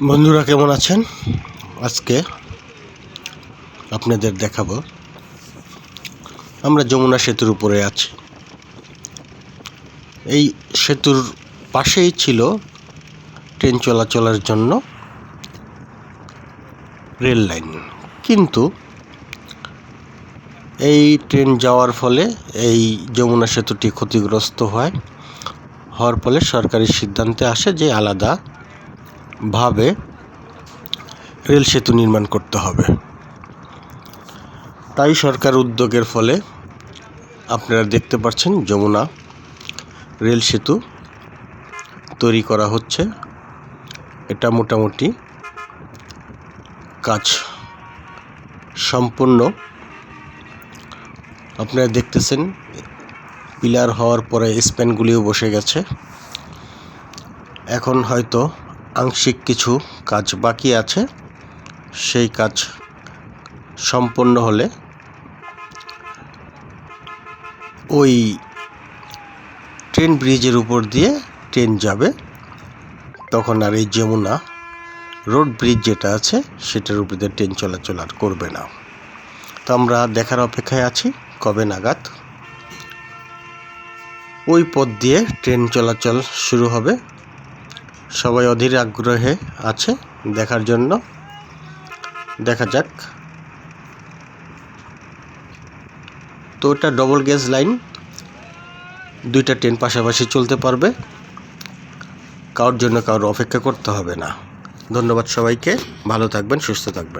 বন্ধুরা কেমন আছেন? আজকে আপনাদের দেখাবো। আমরা যমুনা সেতুর উপরে আছি। এই সেতুর পাশেই ছিল ট্রেন চলাচলের জন্য রেল লাইন। কিন্তু এই ট্রেন যাওয়ার ফলে এই যমুনা সেতুটি ক্ষতিগ্রস্ত হয়। হওয়ার ফলে সরকারি সিদ্ধান্তে আসে যে আলাদা ভাবে রেল সেতু নির্মাণ করতে হবে। তাই সরকার উদ্যোগের ফলে আপনারা দেখতে পাচ্ছেন যমুনা রেল সেতু তৈরি করা হচ্ছে। এটা মোটামুটি কাজ সম্পূর্ণ। আপনারা দেখতেছেন পিলার হওয়ার পরে স্প্যানগুলিও বসে গেছে। এখন হয়তো আংশিক কিছু কাজ বাকি আছে। সেই কাজ সম্পন্ন হলে ওই ট্রেন ব্রিজের উপর দিয়ে ট্রেন যাবে। তখন আর এই যমুনা রোড ব্রিজ যেটা আছে, সেটার উপর দিয়ে ট্রেন চলাচল আর করবে না। তো আমরা দেখার অপেক্ষায় আছি, কবে নাগাদ? ওই পথ দিয়ে ট্রেন চলাচল শুরু হবে। সবাই অধীর আগ্রহে আছে দেখার জন্য। দেখা যাক। তো এটা ডবল গেজ লাইন দুইটা ট্রেন পাশাপাশি চলতে পারবে। কারোর জন্য কারোর অপেক্ষা করতে হবে না। ধন্যবাদ সবাইকে। ভালো থাকবেন, সুস্থ থাকবেন।